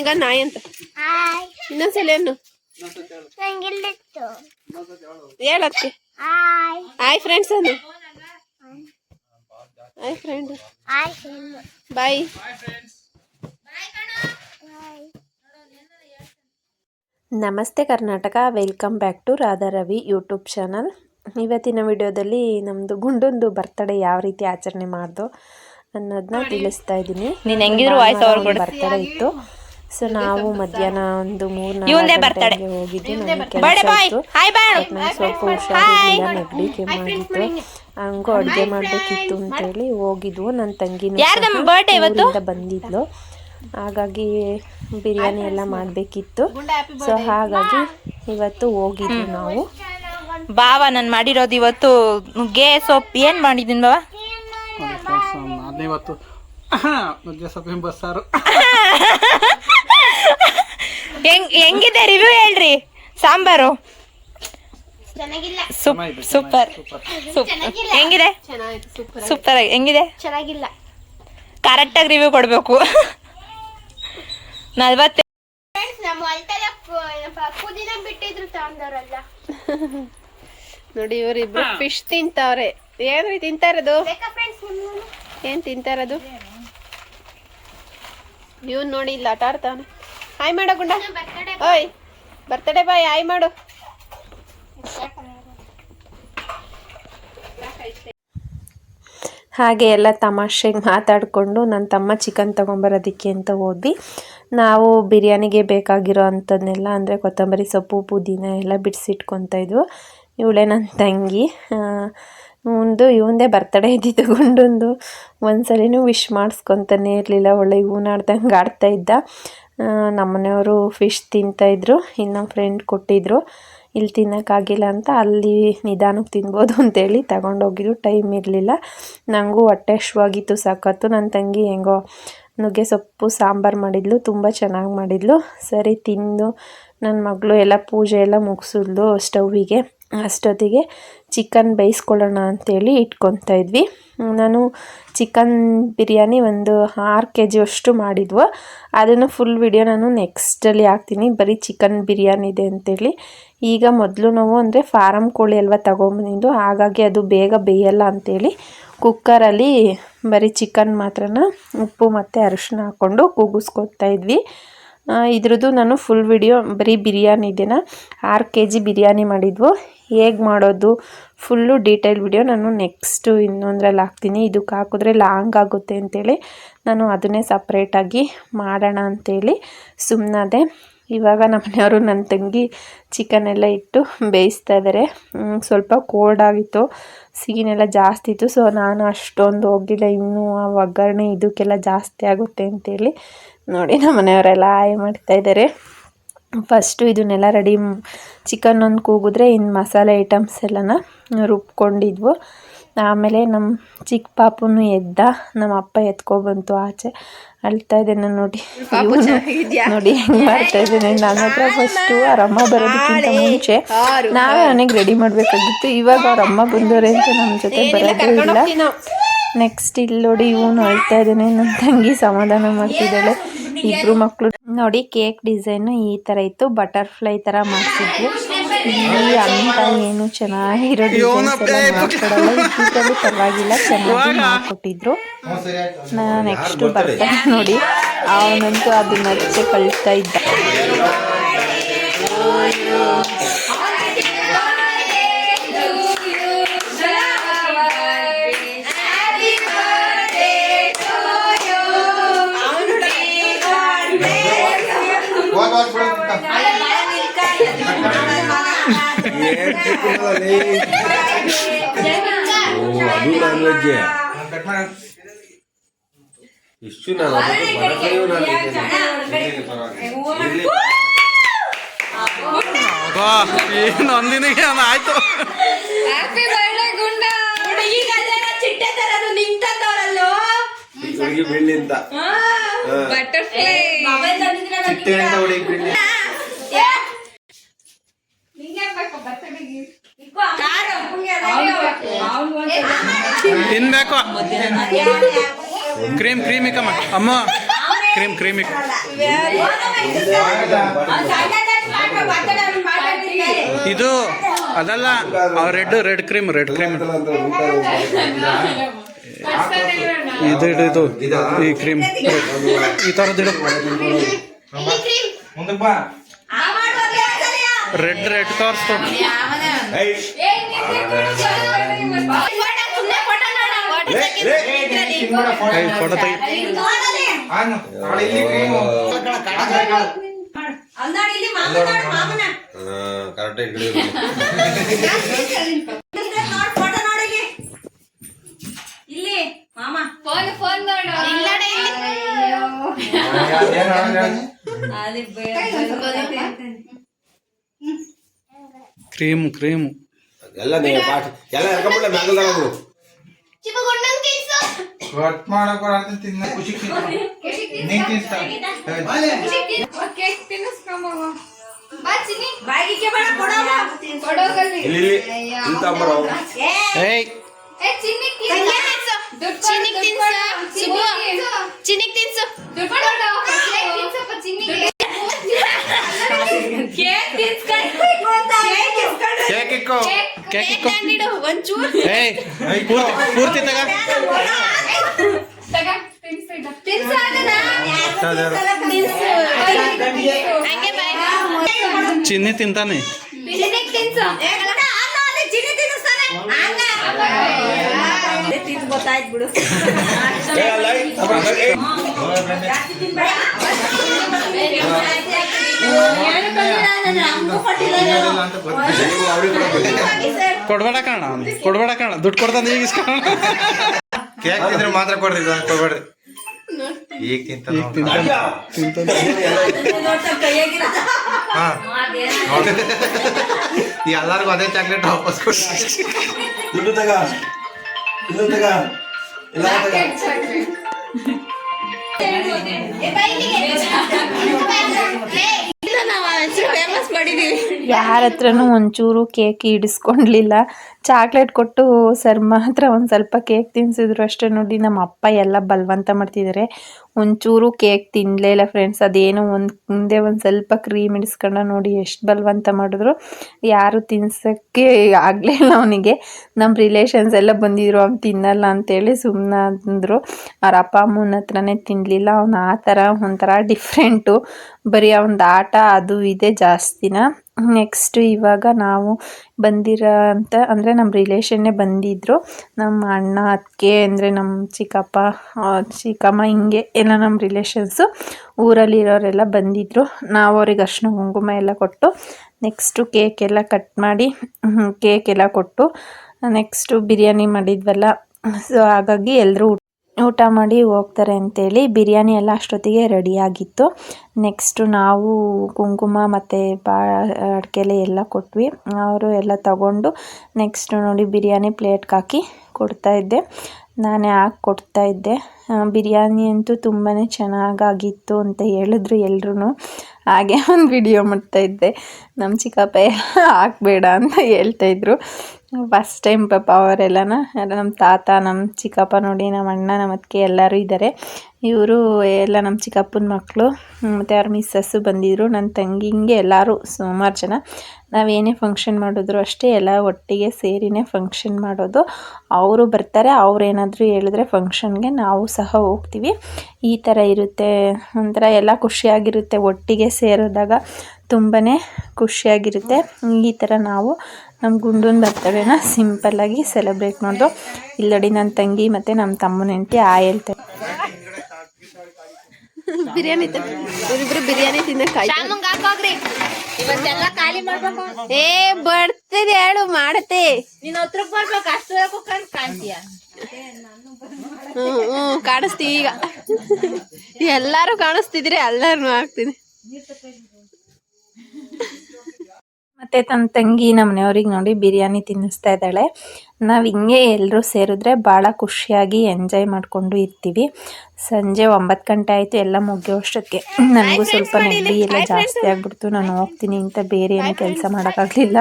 ನಿನ್ಗ ನಾಯಿ ಅಂತ. ಇನ್ನೊಂದ್ಸಲ ಏನು ಹೇಳಕ್ಕೆ ಹಾಯ್. ಹಾಯ್ ಫ್ರೆಂಡ್ಸ್ ಅನ್ನು. ಹಾಯ್. ಫ್ರೆಂಡ್ ಬಾಯ್ ಹಾಯ್ ನಮಸ್ತೆ Karnataka. Welcome back to Radha Ravi YouTube channel ಇವತ್ತಿನ ವಿಡಿಯೋದಲ್ಲಿ ನಮ್ಮದು ಗುಂಡೊಂದು ಬರ್ತಡೇ ಯಾವ ರೀತಿ ಆಚರಣೆ ಮಾಡ್ದು ಅನ್ನೋದನ್ನ ತಿಳಿಸ್ತಾ ಇದ್ದೀನಿ. ನೀನು ಹೆಂಗಿದ್ರು ವಾಯ್ಸ್ ಅವ್ರ. ಬರ್ತಡೇ ಇತ್ತು. ಸೊ ನಾವು ಮಧ್ಯಾಹ್ನ ಒಂದು ಮೂರು ನಾಲ್ಕು ಹೋಗಿದ್ದು ನನಗೆ ಸ್ವಲ್ಪ ಹುಷಾರಿರಲಿಲ್ಲ ನೆಗಡಿ ಕೆಮ್ಮಾಗಿತ್ತು ಹಂಗೂ ಅಡುಗೆ ಮಾಡಬೇಕಿತ್ತು ಅಂತೇಳಿ ಹೋಗಿದ್ವು. ನನ್ನ ತಂಗಿ ಬಂದಿದ್ಲು. ಹಾಗಾಗಿ ಬಿರಿಯಾನಿ ಎಲ್ಲ ಮಾಡಬೇಕಿತ್ತು. ಸೊ ಹಾಗಾಗಿ ಇವತ್ತು ಹೋಗಿದ್ವಿ ನಾವು. ಬಾವ ನಾನು ಮಾಡಿರೋದು ಇವತ್ತು ನುಗ್ಗೆ ಸೊಪ್ಪು. ಏನ್ ಮಾಡಿದ್ದೀನಿ ಬಾವಾ? ಇವತ್ತು ನುಗ್ಗೆ ಸೊಪ್ಪಿನ ಬಸ್ಸಾರು. ಹೆಂಗ್ ಹೆಂಗಿದೆ ರಿವ್ಯೂ ಹೇಳ್ರಿ? ಸಾಂಬಾರು? ಸೂಪ್- ಚೆನ್ನಾಗಿದೆ, ಸೂಪರ್. ಸೂಪ್ ಹೆಂಗಿದೆ? ಸೂಪರ್ ಸೂಪರ್ ಆಗಿ ಹೆಂಗಿದೆ? ಚೆನ್ನಾಗಿಲ್ಲ. ಕರೆಕ್ಟಾಗಿ ರಿವ್ಯೂ ಕೊಡಬೇಕು. ನಲ್ವತ್ತೆ ನಮ್ಮ ಪುದೀನ ಬಿಟ್ಟಿದ್ರು ನೋಡಿ ಇವರಿಬ್ರು ಫಿಶ್ ತಿಂತಾವ್ರೆ. ಏನ್ರಿ ತಿಂತಾ ಇರೋದು ಬೇಕಾ ಫ್ರೆಂಡ್ಸ್ ಏನ್ ತಿಂತಾ ಇರೋದು ಇವ್ನ್ ನೋಡಿ ಇಲ್ಲ ಆಟ ಆಡ್ತಾವನೆ ಹಾಯ್ ಮಾಡ ಗುಂಡ. ಓಯ್ ಬರ್ತಡೇ ಬಾಯ್ ಹಾಯ್ ಮಾಡು. ಹಾಗೆ ಎಲ್ಲ ತಮಾಷೆಗೆ ಮಾತಾಡಿಕೊಂಡು ನನ್ನ ತಮ್ಮ ಚಿಕನ್ ತೊಗೊಂಬರೋದಕ್ಕೆ ಅಂತ ಹೋದ್ವಿ. ನಾವು ಬಿರಿಯಾನಿಗೆ ಬೇಕಾಗಿರೋ ಅಂಥದ್ದನ್ನೆಲ್ಲ ಅಂದರೆ ಕೊತ್ತಂಬರಿ ಸೊಪ್ಪು, ಪುದೀನ ಎಲ್ಲ ಬಿಡಿಸಿಟ್ಕೊತಾ ಇದ್ವು. ಇವಳೇ ನನ್ನ ತಂಗಿ. ಒಂದು ಇವಂದೇ ಬರ್ತಡೇ ಇದ್ದಿದ್ದು ಗುಂಡೊಂದು. ಒಂದ್ಸಲಿನೂ ವಿಶ್ ಮಾಡಿಸ್ಕೊತಾನೆ ಇರಲಿಲ್ಲ. ಒಳ್ಳೆ ಹೂನಾಡ್ದಂಗೆ ಆಡ್ತಾ ಇದ್ದ. ನಮ್ಮನೆಯವರು ಫಿಶ್ ತಿಂತಾಯಿದ್ರು ಇನ್ನು ನಮ್ಮ ಫ್ರೆಂಡ್ ಕೊಟ್ಟಿದ್ರು. ಇಲ್ಲಿ ತಿನ್ನೋಕ್ಕಾಗಿಲ್ಲ ಅಂತ ಅಲ್ಲಿ ನಿಧಾನಕ್ಕೆ ತಿನ್ಬೋದು ಅಂತೇಳಿ ತಗೊಂಡೋಗಿದ್ರು ಟೈಮ್ ಇರಲಿಲ್ಲ. ನನಗೂ ಹೊಟ್ಟೆ ಶುವಾಗಿತ್ತು ಸಾಕತ್ತು ನನ್ನ ತಂಗಿ ಹೆಂಗೋ ನುಗ್ಗೆ ಸೊಪ್ಪು, ಸಾಂಬಾರು ಮಾಡಿದ್ಲು. ತುಂಬ ಚೆನ್ನಾಗಿ ಮಾಡಿದ್ಲು. ಸರಿ, ತಿಂದು ನನ್ನ ಮಗಳು ಎಲ್ಲ ಪೂಜೆ ಎಲ್ಲ ಮುಗಿಸಿದ್ಲು ಸ್ಟವ್ವಿಗೆ. ಅಷ್ಟೊತ್ತಿಗೆ ಚಿಕನ್ ಬೇಯಿಸ್ಕೊಳ್ಳೋಣ ಅಂತೇಳಿ ಇಟ್ಕೊತಾ ಇದ್ವಿ. ನಾನು ಚಿಕನ್ ಬಿರಿಯಾನಿ ಒಂದು ಆರು ಕೆ ಜಿಯಷ್ಟು ಮಾಡಿದ್ವು. ಅದನ್ನು ಫುಲ್ ವಿಡಿಯೋ ನಾನು ನೆಕ್ಸ್ಟಲ್ಲಿ ಹಾಕ್ತೀನಿ. ಬರೀ ಚಿಕನ್ ಬಿರಿಯಾನಿ ಇದೆ ಅಂತೇಳಿ. ಈಗ ಮೊದಲು ನಾವು ಅಂದರೆ ಫಾರಮ್ ಕೋಳಿ ಅಲ್ವಾ ತಗೊಂಬಂದಿದ್ದು, ಹಾಗಾಗಿ ಅದು ಬೇಗ ಬೇಯಲ್ಲ ಅಂತೇಳಿ ಕುಕ್ಕರಲ್ಲಿ ಬರೀ ಚಿಕನ್ ಮಾತ್ರನ, ಉಪ್ಪು ಮತ್ತು ಅರಿಶಿನ ಹಾಕ್ಕೊಂಡು ಕೂಗಿಸ್ಕೊತಾ ಇದ್ವಿ. ಇದ್ರದ್ದು ನಾನು ಫುಲ್ ವಿಡಿಯೋ ಬರೀ ಬಿರಿಯಾನಿದೇನ ಆರು ಕೆ ಜಿ ಬಿರಿಯಾನಿ ಮಾಡಿದ್ವು. ಹೇಗೆ ಮಾಡೋದು? ಫುಲ್ಲು ಡೀಟೇಲ್ ವಿಡಿಯೋ ನಾನು ನೆಕ್ಸ್ಟು ಇನ್ನೊಂದ್ರಲ್ಲಿ ಹಾಕ್ತೀನಿ. ಇದಕ್ಕೆ ಹಾಕಿದ್ರೆ ಲಾಂಗ್ ಆಗುತ್ತೆ ಅಂತೇಳಿ ನಾನು ಅದನ್ನೇ ಸಪ್ರೇಟಾಗಿ ಮಾಡೋಣ ಅಂತೇಳಿ ಸುಮ್ಮನಾದೆ ಇವಾಗ ನಮ್ಮ ಮನೆಯವರು ನನ್ನ ತಂಗಿ ಚಿಕನ್ ಎಲ್ಲ ಇಟ್ಟು ಬೇಯಿಸ್ತಾ ಇದ್ದಾರೆ ಸ್ವಲ್ಪ ಕೋಲ್ಡ್ ಆಗಿತ್ತು. ಸಿಹಿನೆಲ್ಲ ಜಾಸ್ತಿ ಇತ್ತು. ಸೊ ನಾನು ಅಷ್ಟೊಂದು ಹೋಗಿಲ್ಲ. ಇನ್ನೂ ಆ ಒಗ್ಗರಣೆ ಇದಕ್ಕೆಲ್ಲ ಜಾಸ್ತಿ ಆಗುತ್ತೆ ಅಂತೇಳಿ ನೋಡಿ ನಮ್ಮ ಮನೆಯವರೆಲ್ಲ ಆಯ್ ಮಾಡ್ತಾ ಇದ್ದಾರೆ ಫಸ್ಟು ಇದನ್ನೆಲ್ಲ ರೆಡಿ ಚಿಕನ್ ಒಂದು ಕೂಗಿದ್ರೆ ಇನ್ನು ಮಸಾಲೆ ಐಟಮ್ಸ್ ಎಲ್ಲನ ರುಬ್ಕೊಂಡಿದ್ವು. ಆಮೇಲೆ ನಮ್ಮ ಚಿಕ್ಕ ಪಾಪುನು ಎದ್ದ ನಮ್ಮ ಅಪ್ಪ ಎತ್ಕೊಬಂತು ಆಚೆ. ಅಳ್ತಾ ಇದ್ದೇನೆ ನೋಡಿ. ನೋಡಿ ಹೆಂಗೆ ಮಾಡ್ತಾ ಇದ್ದೇನೆ. ನನ್ನ ಹತ್ರ ಫಸ್ಟು ಅವ್ರ ಅಮ್ಮ ಬರೋದಕ್ಕಿಂತ ಮುಂಚೆ ನಾವೇ ಅವನಿಗೆ ರೆಡಿ ಮಾಡಬೇಕಾಗಿತ್ತು. ಇವಾಗ ಅವ್ರ ಅಮ್ಮ ಬಂದವ್ರೆ ಅಂತ ನಮ್ಮ ಜೊತೆ ಬರೋದೇ ಇಲ್ಲ. ನೆಕ್ಸ್ಟ್ ಇಲ್ಲಿ ನೋಡಿ ಇವನು ಅಳ್ತಾ ಇದ್ದಾನೆ. ನನ್ನ ತಂಗಿ ಸಮಾಧಾನ ಮಾಡ್ತಿದ್ದಾಳೆ. ಇಬ್ರು ಮಕ್ಕಳು ನೋಡಿ ಕೇಕ್ ಡಿಸೈನು ಈ ಥರ ಇತ್ತು. ಬಟರ್ಫ್ಲೈ ಥರ ಮಾಡಿಸಿದ್ವಿ. ಇಲ್ಲಿ ಅಂತ ಏನು ಚೆನ್ನಾಗಿರೋ ಡಿಸೈನ್ಸ್ ಪರವಾಗಿಲ್ಲ ಚೆನ್ನಾಗಿ ಮಾಡ್ಕೊಟ್ಟಿದ್ರು. ನೆಕ್ಸ್ಟ್ ಬರ್ತಾನೆ ನೋಡಿ. ಅವನಂತೂ ಅದನ್ನ ಕಳಿಸ್ತಾ ಇದ್ದ. ಅದು ನಾನ್ ವೆಜ್ ಇಷ್ಟು ನಾನು. ಏನು ಒಂದಿನಿಗೆ ಆಯ್ತು ಹುಡುಗಿ ಬೀಳ್ಲಿ ಅಂತ ಚಿಟ್ಟೆ ಅಂತ ಹುಡುಗಿ ಬೀಳ್ಲಿ ತಿನ್ಬೇಕು ಕ್ರೀಮ್ ಕ್ರೀಮ್ ಇಕ್ಕಮ್ಮ ಅಮ್ಮ ಕ್ರೀಮ್ ಕ್ರೀಮ್ ಇದು ಅದಲ್ಲ red red cream red cream ಇದು ಇದು ಈ ಕ್ರೀಮ್ ಈ ಥರದ್ದು ರೆಡ್ ರೆಡ್ ಕಾರ್ಸ್ ಫೋಟೋ ತೆಗಿ ಕರೆಕ್ಟಾಗಿ ಕ್ರೀಮ್ ಕ್ರೀಮ್. ಎಲ್ಲ ನೀವು ಪಾಠ ಎಲ್ಲ ಎರ್ಕೊಂಬಿಡ ಮ್ಯಾಗಲ್ದಾಗ ಅವರು ಕಟ್ ಮಾಡಕ್ ಬರತ್ತೆ ತಿನ್ನ ಖುಷಿ ನೀನ್ ತಿನ್ಸ್ತಾ ಕೇಕ್ ತಿನ್ನಿಸ್ಕೊಂಬವ ಬಾ ಚಿನ್ನಿ. ಇಲ್ಲಿ ಇಲ್ಲಿ. ಇಂತ ತಗೊಂಬರೋ ಏಯ್. ಏ ಚಿನ್ನಿ ತಿನ್ಸು. ಚಿನ್ನಿ ತಿನ್ಸು. ಚಿನ್ನಿ. ತಿನ್ಸು. ದುಡ್ಡು ತಿನ್ಸಪ್ಪ ಕೇಕ್ ಇಕ್ಕೋ ಕೇಕ್ ಇಕ್ಕೋ ಒಂಚೂರು ಏಯ್ ಪೂರ್ತಿ ಪೂರ್ತಿ ತಗ ತಿನ್ಸು ಹಂಗೆ ಬಾಯ್ ಚಿನ್ನಿ ತಿಂತಾನೆ ಚಿನ್ನಿ ತಿನ್ಸು ಏ, ಅಲ್ಲ, ಏ, ಏ, ನೀವು ಅವ್ರಿಗೆ ಕೊಡ್ಬೇಕು. ಕೊಡ್ಬೇಡ ಕಾಣ ಅವ್ನಿಗೆ ಕೊಡ್ಬೇಡ ಕಾಣ ದುಡ್ಡು ಕೊಡ್ತಾನೆ ಈಗ ಇಸ್ಕೊಳ ಕೇಕ್ ತಿಂದ್ರೆ ಮಾತ್ರ ಕೊಡ್ರಿ ಇದನ್ನ ಕೊಡ್ಬೇಡ್ರಿ ಈಗ ತಿಂತ ಈಗ ತಿಂತಾನೆ ತಿಂತಾನೆ. ಹಾ. ನೋಡಿ. ಈ ಎಲ್ಲಾರ್ಗು ಅದೇ ಚಾಕ್ಲೇಟ್ ವಾಪಸ್ ಕೊಡ್ರಿ. ದುಡ್ಡು ತಗ ಇದು ತಗ. ಇಲ್ಲ ತಗ. ನಾವು ಹೆಸರು ಫೇಮಸ್ ಮಾಡಿದ್ದೀವಿ ಯಾರ ಹತ್ರನೂ ಒಂಚೂರು ಕೇಕ್ ಇಡಿಸ್ಕೊಂಡ್ಲಿಲ್ಲ ಚಾಕ್ಲೇಟ್ ಕೊಟ್ಟು ಸರ್ ಮಾತ್ರ ಒಂದು ಸ್ವಲ್ಪ ಕೇಕ್ ತಿನ್ಸಿದ್ರು ಅಷ್ಟೇ ನೋಡಿ ನಮ್ಮ ಅಪ್ಪ ಎಲ್ಲ ಬಲವಂತ ಮಾಡ್ತಿದ್ದಾರೆ ಒಂಚೂರು ಕೇಕ್ ತಿನ್ನಲೇ ಇಲ್ಲ ಫ್ರೆಂಡ್ಸ್ ಅದೇನೋ ಒಂದು ಮುಂದೆ ಒಂದು ಸ್ವಲ್ಪ ಕ್ರೀಮ್ ಇಡಿಸ್ಕೊಂಡ ನೋಡಿ ಎಷ್ಟು ಬಲವಂತ ಮಾಡಿದ್ರು. ಯಾರು ತಿನ್ಸೋಕ್ಕೆ ಆಗಲೇ ಇಲ್ಲ ಅವನಿಗೆ. ನಮ್ಮ ರಿಲೇಷನ್ಸ್ ಎಲ್ಲ ಬಂದಿದ್ರು ಅವ್ನು ತಿನ್ನಲ್ಲ ಅಂತೇಳಿ ಸುಮ್ಮನೆ ಅಂದರು. ಅವ್ರ ಅಪ್ಪ ಅಮ್ಮನ ಹತ್ರನೇ ತಿನ್ನಲಿಲ್ಲ ಅವ್ನು ಆ ಥರ ಒಂಥರ ಡಿಫ್ರೆಂಟು ಬರೀ ಅವನದು ಆಟ ಅದು ಇದೆ ಜಾಸ್ತಿನ. ನೆಕ್ಸ್ಟ್ ಇವಾಗ ನಾವು ಬಂದಿರೋ ಅಂತ ಅಂದರೆ ನಮ್ಮ ರಿಲೇಷನ್ನೇ ಬಂದಿದ್ದರು ನಮ್ಮ ಅಣ್ಣ, ಅತ್ತಿಗೆ, ಅಂದರೆ ನಮ್ಮ ಚಿಕ್ಕಪ್ಪ ಚಿಕ್ಕಮ್ಮ, ಹಿಂಗೆ ಎಲ್ಲ ನಮ್ಮ ರಿಲೇಷನ್ಸು ಊರಲ್ಲಿರೋರೆಲ್ಲ ಬಂದಿದ್ದರು ನಾವು ಅವ್ರಿಗೆ ಅರ್ಶಿನ ಕುಂಕುಮ ಎಲ್ಲ ಕೊಟ್ಟು ನೆಕ್ಸ್ಟು ಕೇಕ್ ಎಲ್ಲ ಕಟ್ ಮಾಡಿ ಕೇಕ್ ಎಲ್ಲ ಕೊಟ್ಟು ನೆಕ್ಸ್ಟು ಬಿರಿಯಾನಿ ಮಾಡಿದ್ವಲ್ಲ. ಸೊ ಹಾಗಾಗಿ ಎಲ್ಲರೂ ಊಟ ಮಾಡಿ ಹೋಗ್ತಾರೆ ಅಂತೇಳಿ ಬಿರಿಯಾನಿ ಎಲ್ಲ ಅಷ್ಟೊತ್ತಿಗೆ ರೆಡಿಯಾಗಿತ್ತು ನೆಕ್ಸ್ಟು ನಾವು ಕುಂಕುಮ ಮತ್ತು ಬಾ, ಅಡಿಕೆಲೆ ಎಲ್ಲ ಕೊಟ್ವಿ. ಅವರು ಎಲ್ಲ ತಗೊಂಡು ನೆಕ್ಸ್ಟು ನೋಡಿ ಬಿರಿಯಾನಿ ಪ್ಲೇಟ್ಗೆ ಹಾಕಿ ಕೊಡ್ತಾಯಿದ್ದೆ ನಾನೇ ಹಾಕಿ ಕೊಡ್ತಾಯಿದ್ದೆ ಬಿರಿಯಾನಿ ಅಂತೂ ತುಂಬಾ ಚೆನ್ನಾಗಾಗಿತ್ತು ಅಂತ ಹೇಳಿದ್ರು ಎಲ್ರೂ ಹಾಗೆ ಒಂದು ವಿಡಿಯೋ ಮಾಡ್ತಾಯಿದ್ದೆ ನಮ್ಮ ಚಿಕ್ಕಪ್ಪ ಹಾಕಬೇಡ ಅಂತ ಹೇಳ್ತಾಯಿದ್ರು ಫಸ್ಟ್ ಟೈಮ್ ಪಾಪ ಅವರೆಲ್ಲನ ನಮ್ಮ ತಾತ ನಮ್ಮ ಚಿಕ್ಕಪ್ಪ ನೋಡಿ ನಮ್ಮ ಅಣ್ಣ ನಮ್ಮ ಅತ್ತಿಗೆ ಎಲ್ಲರೂ ಇದ್ದಾರೆ. ಇವರು ಎಲ್ಲ ನಮ್ಮ ಚಿಕ್ಕಪ್ಪನ ಮಕ್ಕಳು ಮತ್ತು ಅವ್ರ ಮಿಸ್ಸಸ್ಸು ಬಂದಿದ್ದರು ನನ್ನ ತಂಗಿ ಹಿಂಗೆ ಎಲ್ಲರೂ ಸುಮಾರು ಜನ. ನಾವೇನೇ ಫಂಕ್ಷನ್ ಮಾಡಿದ್ರು ಅಷ್ಟೇ, ಎಲ್ಲ ಒಟ್ಟಿಗೆ ಸೇರಿನೇ ಫಂಕ್ಷನ್ ಮಾಡೋದು. ಅವರು ಬರ್ತಾರೆ ಅವ್ರೇನಾದರೂ ಹೇಳಿದ್ರೆ ಫಂಕ್ಷನ್ಗೆ ನಾವು ಸಹ ಹೋಗ್ತೀವಿ. ಈ ಥರ ಇರುತ್ತೆ. ಒಂಥರ ಎಲ್ಲ ಖುಷಿಯಾಗಿರುತ್ತೆ ಒಟ್ಟಿಗೆ ಸೇರಿದಾಗ. ತುಂಬಾ ಖುಷಿಯಾಗಿರುತ್ತೆ. ಈ ಥರ ನಾವು ನಮ್ಮ ಗುಂಡನ ಬರ್ತಡೇನ ಸಿಂಪಲ್ಲಾಗಿ ಸೆಲೆಬ್ರೇಟ್ ಮಾಡೋದು. ಇಲ್ಲಡಿ ನನ್ನ ತಂಗಿ ಮತ್ತು ನಮ್ಮ ತಮ್ಮನ ಹೆಂಡತಿ ಆ ಹೇಳ್ತಾರೆ ಬಿರಿಯಾನಿ ಇವರಿಬ್ರು ಬಿರಿಯಾನಿ ತಿನ್ನಕ್ಕಾಗ್ರಿ ಇವತ್ತೆಲ್ಲ ಖಾಲಿ ಮಾಡ್ಬೇಕು. ಏ ಬರ್ತಿದೆ ಹೇಳು ಮಾಡತ್ತೆ. ನೀನ್ ಹತ್ರಕ್ ಬರ್ಬೇಕು ಅಷ್ಟು ಕಾಣ್ತೀಯ? ಹ್ಮ್ ಹ್ಮ್ ಕಾಣಿಸ್ತೀವಿ ಈಗ. ಎಲ್ಲಾರು ಕಾಣಿಸ್ತಿದ್ರೆ ಎಲ್ಲಾರು ಹಾಕ್ತೀನಿ. ಮತ್ತು ತನ್ನ ತಂಗಿ ನಮ್ಮ ಮನೆಯವ್ರಿಗೆ ನೋಡಿ ಬಿರಿಯಾನಿ ತಿನ್ನಿಸ್ತಾ ಇದ್ದಾಳೆ. ನಾವು ಹಿಂಗೆ ಎಲ್ಲರೂ ಸೇರಿದ್ರೆ ಭಾಳ ಖುಷಿಯಾಗಿ ಎಂಜಾಯ್ ಮಾಡಿಕೊಂಡು ಇರ್ತೀವಿ. ಸಂಜೆ ಒಂಬತ್ತು ಗಂಟೆ ಆಯಿತು ಎಲ್ಲ ಮುಗಿಯೋಷ್ಟಕ್ಕೆ ನನಗೂ ಸ್ವಲ್ಪ ನೆಗಡಿ ಎಲ್ಲ ಜಾಸ್ತಿ ಆಗ್ಬಿಡ್ತು. ನಾನು ಹೋಗ್ತೀನಿ ಅಂತ ಬೇರೆ ಏನು ಕೆಲಸ ಮಾಡೋಕ್ಕಾಗಲಿಲ್ಲ.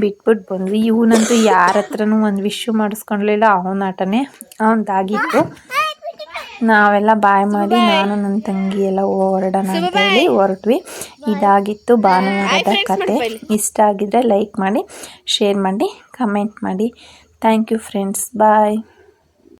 ಬಿಟ್ಬಿಟ್ಟು ಬಂದ್ವಿ. ಇವನಂತೂ ಯಾರ ಹತ್ರನೂ ಒಂದು ವಿಶ್ಯೂ ಮಾಡಿಸ್ಕೊಳ್ಲಿಲ್ಲ ಅವನ ಆಟನೇ. ಅವನದಾಗಿತ್ತು ನಾವೆಲ್ಲ ಬಾಯ್ ಮಾಡಿ ನಾನು ನನ್ನ ತಂಗಿ ಎಲ್ಲ ಹೊರಡೋಣ ಅಂತ ಹೇಳಿ ಹೊರಟ್ವಿ. ಇದಾಗಿತ್ತು ಭಾನುವಾರದ ಕತೆ. ಇಷ್ಟ ಆಗಿದ್ರೆ ಲೈಕ್ ಮಾಡಿ ಶೇರ್ ಮಾಡಿ ಕಮೆಂಟ್ ಮಾಡಿ. Thank you friends bye